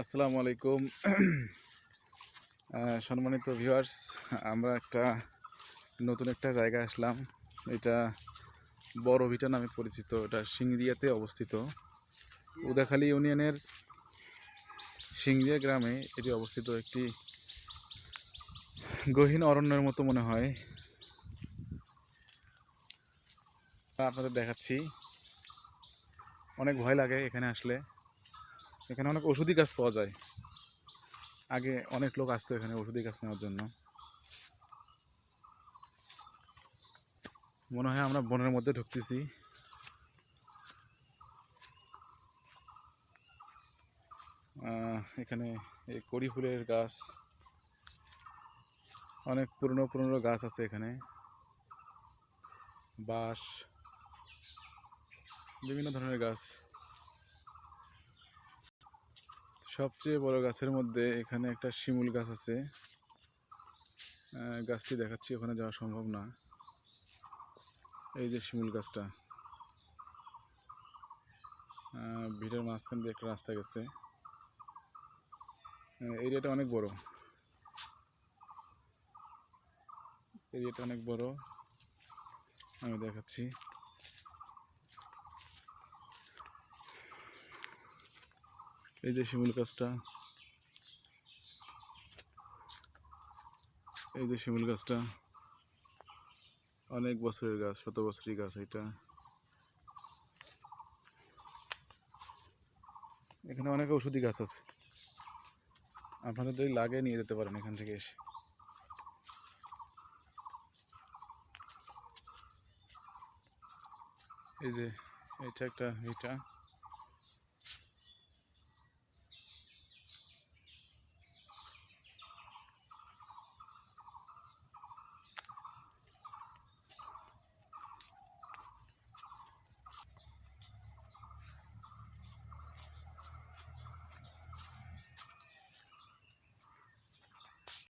আসসালামু আলাইকুম। সম্মানিত ভিউয়ার্স আমরা একটা নতুন একটা জায়গা আসলাম। এটা বড় ভিটা নামে পরিচিত, এটা সিংড়িয়াতে অবস্থিত। উদাখালী ইউনিয়নের সিংড়িয়া গ্রামে এটি অবস্থিত একটি গহীন অরণ্যের মতো মনে হয়। আপনাদের দেখাচ্ছি। অনেক ভয় লাগে এখানে আসলে। এখানে অনেক ওষুধি গাছ পাওয়া যায়। আগে অনেক লোক আসতো এখানে ওষুধি গাছ নেওয়ার জন্য। মনে হয় আমরা বনের মধ্যে ঢুকতেছি। এখানে এই কড়ি ফুলের গাছ, অনেক পুরনো পুরনো গাছ আছে এখানে। বাঁশ, বিভিন্ন ধরনের গাছ। সবচেয়ে বড় গাছের মধ্যে এখানে একটা শিমুল গাছ আছে। গাছটি দেখাচ্ছি, ওখানে যাওয়া সম্ভব না। এই যে শিমুল গাছটা। ভিড়ের মাঝখান দিয়ে একটা রাস্তা গেছে। এরিয়াটা অনেক বড়। এরিয়াটা অনেক বড়। আমি দেখাচ্ছি। এই যে শিমুল গাছটা। এই যে শিমুল গাছটা। অনেক বছরের গাছ, শত বছরের গাছ এটা। এখানে অনেক ঔষধি গাছ আছে। আপনাদের যদি লাগে নিয়ে যেতে পারেন এখান থেকে এসে। এই যে, এটা একটা, এটা।